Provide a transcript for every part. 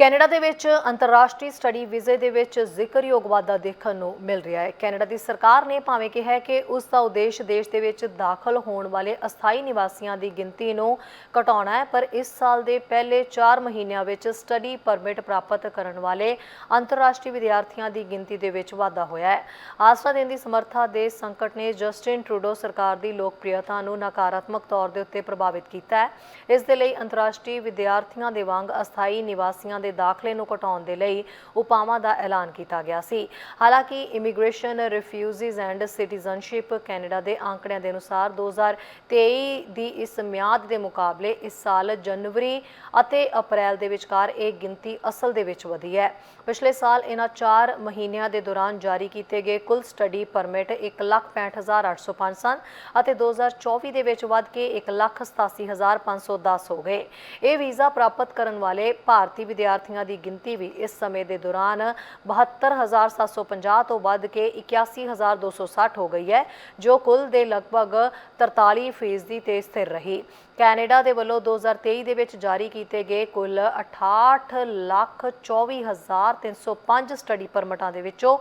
Canada ਦੇ ਵਿੱਚ ਅੰਤਰਰਾਸ਼ਟਰੀ ਸਟੱਡੀ ਵੀਜ਼ੇ ਦੇ ਵਿੱਚ ਜ਼ਿਕਰਯੋਗ ਵਾਧਾ ਦੇਖਣ ਨੂੰ ਮਿਲ ਰਿਹਾ ਹੈ। ਕੈਨੇਡਾ ਦੀ ਸਰਕਾਰ ਨੇ ਭਾਵੇਂ ਕਿਹਾ ਹੈ ਕਿ ਉਸ ਦਾ ਉਦੇਸ਼ ਦੇਸ਼ ਦੇ ਵਿੱਚ ਦਾਖਲ ਹੋਣ ਵਾਲੇ ਅਸਥਾਈ ਨਿਵਾਸੀਆਂ ਦੀ ਗਿਣਤੀ ਨੂੰ ਘਟਾਉਣਾ ਹੈ, ਪਰ ਇਸ ਸਾਲ ਦੇ ਪਹਿਲੇ 4 ਮਹੀਨਿਆਂ ਵਿੱਚ ਸਟੱਡੀ ਪਰਮਿਟ ਪ੍ਰਾਪਤ ਕਰਨ ਵਾਲੇ ਅੰਤਰਰਾਸ਼ਟਰੀ ਵਿਦਿਆਰਥੀਆਂ ਦੀ ਗਿਣਤੀ ਦੇ ਵਿੱਚ ਵਾਧਾ ਹੋਇਆ ਹੈ। ਆਸਰਾ ਦੇਣ ਦੀ ਸਮਰੱਥਾ ਦੇ ਸੰਕਟ ਨੇ ਜਸਟਿਨ ਟਰੂਡੋ ਸਰਕਾਰ ਦੀ ਲੋਕਪ੍ਰਿਯਤਾ ਨੂੰ ਨਕਾਰਾਤਮਕ ਤੌਰ ਦੇ ਉੱਤੇ ਪ੍ਰਭਾਵਿਤ ਕੀਤਾ ਹੈ। ਇਸ ਦੇ ਲਈ ਅੰਤਰਰਾਸ਼ਟਰੀ ਵਿਦਿਆਰਥੀਆਂ ਦੇ ਵਾਂਗ ਅਸਥਾਈ ਨਿਵਾਸੀਆਂ ਦੇ ਦਾਖਲੇ ਨੂੰ ਘਟਾਉਣ ਦੇ ਲਈ ਉਪਾਵਾਂ ਦਾ ਐਲਾਨ ਕੀਤਾ ਗਿਆ ਸੀ। ਹਾਲਾਂਕਿ immigration refugees and citizenship Canada ਦੇ ਆંકੜਿਆਂ ਦੇ ਅਨੁਸਾਰ 2023 ਦੀ ਇਸ ਮਿਆਦ ਦੇ ਮੁਕਾਬਲੇ ਇਸ ਸਾਲ ਜਨਵਰੀ ਅਤੇ ਅਪ੍ਰੈਲ ਦੇ ਵਿਚਕਾਰ ਇਹ ਗਿਣਤੀ ਅਸਲ ਦੇ ਵਿੱਚ ਵਧੀ ਹੈ। ਪਿਛਲੇ ਸਾਲ ਇਹਨਾਂ 4 ਮਹੀਨਿਆਂ ਦੇ ਦੌਰਾਨ ਜਾਰੀ ਕੀਤੇ ਗਏ ਕੁੱਲ ਸਟੱਡੀ ਪਰਮਿਟ 165805 ਸਨ ਅਤੇ 2024 ਦੇ ਵਿੱਚ ਵੱਧ ਕੇ 187510 ਹੋ ਗਏ। ਇਹ ਵੀਜ਼ਾ ਪ੍ਰਾਪਤ ਕਰਨ ਵਾਲੇ ਭਾਰਤੀ ਵਿਦਿਆਰਥੀਆਂ ਦੀ ਗਿਣਤੀ ਵੀ ਇਸ ਸਮੇਂ ਦੇ ਦੌਰਾਨ 72750 ਤੋਂ ਵੱਧ ਕੇ 81260 ਹੋ ਗਈ ਹੈ ਜੋ ਕੁੱਲ ਦੇ ਲਗਭਗ 43 ਫੀਸਦੀ ਤੇ ਸਥਿਰ ਰਹੀ। ਕੈਨੇਡਾ ਦੇ ਵੱਲੋਂ 2023 ਦੇ ਵਿੱਚ ਜਾਰੀ ਕੀਤੇ ਗਏ ਕੁੱਲ 68,24,305 ਸਟੱਡੀ ਪਰਮਿਟਾਂ ਦੇ ਵਿੱਚੋਂ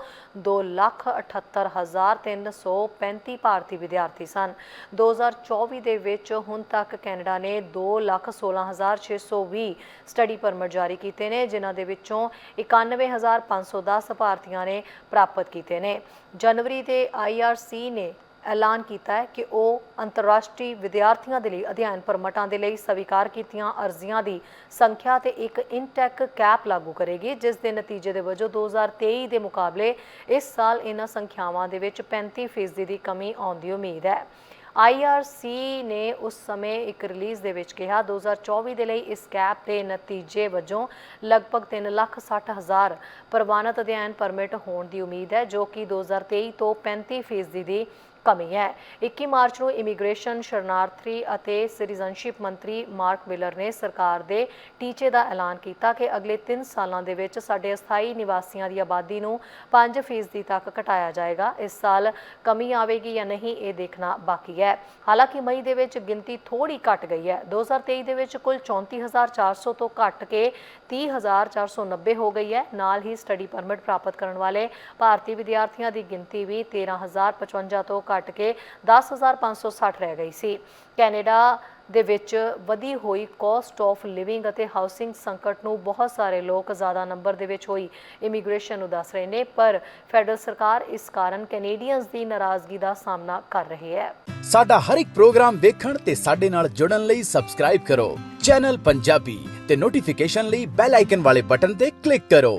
2,78,335 ਭਾਰਤੀ ਵਿਦਿਆਰਥੀ ਸਨ। 2024 ਦੇ ਵਿੱਚ ਹੁਣ ਤੱਕ ਕੈਨੇਡਾ ਨੇ 2,16,620 ਸਟੱਡੀ ਪਰਮਿਟ ਜਾਰੀ ਕੀਤੇ ਨੇ ਜਿਨ੍ਹਾਂ ਦੇ ਵਿੱਚੋਂ 91,510 ਭਾਰਤੀਆਂ ਨੇ ਪ੍ਰਾਪਤ ਕੀਤੇ ਨੇ। ਜਨਵਰੀ ਦੇ ਆਈਆਰਸੀ ਨੇ ਐਲਾਨ ਕੀਤਾ ਹੈ ਕਿ ਉਹ ਅੰਤਰਰਾਸ਼ਟਰੀ ਵਿਦਿਆਰਥੀਆਂ ਦੇ ਲਈ ਅਧਿਐਨ ਪਰਮਟਾਂ ਦੇ ਲਈ ਸਵੀਕਾਰ ਕੀਤੀਆਂ ਅਰਜ਼ੀਆਂ ਦੀ ਸੰਖਿਆ ਤੇ ਇੱਕ ਇਨਟੈਕ ਕੈਪ ਲਾਗੂ ਕਰੇਗੀ ਜਿਸ ਦੇ ਨਤੀਜੇ ਦੇ ਵਜੋਂ 2023 ਦੇ ਮੁਕਾਬਲੇ ਇਸ ਸਾਲ ਇਹਨਾਂ ਸੰਖਿਆਵਾਂ ਦੇ ਵਿੱਚ 35% ਦੀ ਕਮੀ ਆਉਣ ਦੀ ਉਮੀਦ ਹੈ। IRC ਨੇ ਉਸ ਸਮੇਂ ਇੱਕ ਰਿਲੀਜ਼ ਦੇ ਵਿੱਚ ਕਿਹਾ 2024 ਦੇ ਲਈ ਇਸ ਕੈਪ ਦੇ ਨਤੀਜੇ ਵਜੋਂ ਲਗਭਗ 360000 ਪ੍ਰਵਾਨਿਤ ਅਧਿਐਨ ਪਰਮਿਟ ਹੋਣ ਦੀ ਉਮੀਦ ਹੈ, ਜੋ ਕਿ 2023 ਤੋਂ 35% ਦੀ ਕਮੀ ਹੈ। 21 ਮਾਰਚ ਨੂੰ ਇਮੀਗ੍ਰੇਸ਼ਨ ਸ਼ਰਨਾਰਥੀ ਅਤੇ ਸਿਟੀਜ਼ਨਸ਼ਿਪ ਮੰਤਰੀ ਮਾਰਕ ਮਿਲਰ ਨੇ ਸਰਕਾਰ ਦੇ ਟੀਚੇ ਦਾ ਐਲਾਨ ਕੀਤਾ ਕਿ ਅਗਲੇ 3 ਸਾਲਾਂ ਦੇ ਵਿੱਚ ਸਾਡੇ ਅਸਥਾਈ ਨਿਵਾਸੀਆਂ ਦੀ ਆਬਾਦੀ ਨੂੰ 5% ਤੱਕ ਘਟਾਇਆ ਜਾਏਗਾ। ਇਸ ਸਾਲ ਕਮੀ ਆਵੇਗੀ ਜਾਂ ਨਹੀਂ, ਇਹ ਦੇਖਣਾ ਬਾਕੀ ਹੈ। ਹਾਲਾਂਕਿ ਮਈ ਦੇ ਵਿੱਚ ਗਿਣਤੀ ਥੋੜੀ ਘਟ ਗਈ ਹੈ। 2023 ਦੇ ਵਿੱਚ ਕੁੱਲ 34400 ਤੋਂ ਘਟ ਕੇ 30490 ਹੋ ਗਈ ਹੈ। ਨਾਲ ਹੀ ਸਟੱਡੀ ਪਰਮਿਟ ਪ੍ਰਾਪਤ ਕਰਨ ਵਾਲੇ ਭਾਰਤੀ ਵਿਦਿਆਰਥੀਆਂ ਦੀ ਗਿਣਤੀ ਵੀ 13055 ਤੋਂ ਘਟ ਕੇ 10560 ਰਹਿ ਗਈ ਸੀ। ਕੈਨੇਡਾ ਦੇ ਵਿੱਚ ਵਧੀ ਹੋਈ ਕਾਸਟ ਆਫ ਲਿਵਿੰਗ ਅਤੇ ਹਾਊਸਿੰਗ ਸੰਕਟ ਨੂੰ ਬਹੁਤ ਸਾਰੇ ਲੋਕ ਜ਼ਿਆਦਾ ਨੰਬਰ ਦੇ ਵਿੱਚ ਹੋਈ ਇਮੀਗ੍ਰੇਸ਼ਨ ਨੂੰ ਦੱਸ ਰਹੇ ਨੇ, ਪਰ ਫੈਡਰਲ ਸਰਕਾਰ ਇਸ ਕਾਰਨ ਕੈਨੇਡੀਅਨਸ ਦੀ ਨਾਰਾਜ਼ਗੀ ਦਾ ਸਾਹਮਣਾ ਕਰ ਰਹੀ ਹੈ। ਸਾਡਾ ਹਰ ਇੱਕ ਪ੍ਰੋਗਰਾਮ ਦੇਖਣ ਤੇ ਸਾਡੇ ਨਾਲ ਜੁੜਨ ਲਈ ਸਬਸਕ੍ਰਾਈਬ ਕਰੋ। ਚੈਨਲ ਪੰਜਾਬੀ ਤੇ ਨੋਟੀਫਿਕੇਸ਼ਨ ਲਈ ਬੈਲ ਆਈਕਨ ਵਾਲੇ ਬਟਨ ਤੇ ਕਲਿੱਕ ਕਰੋ।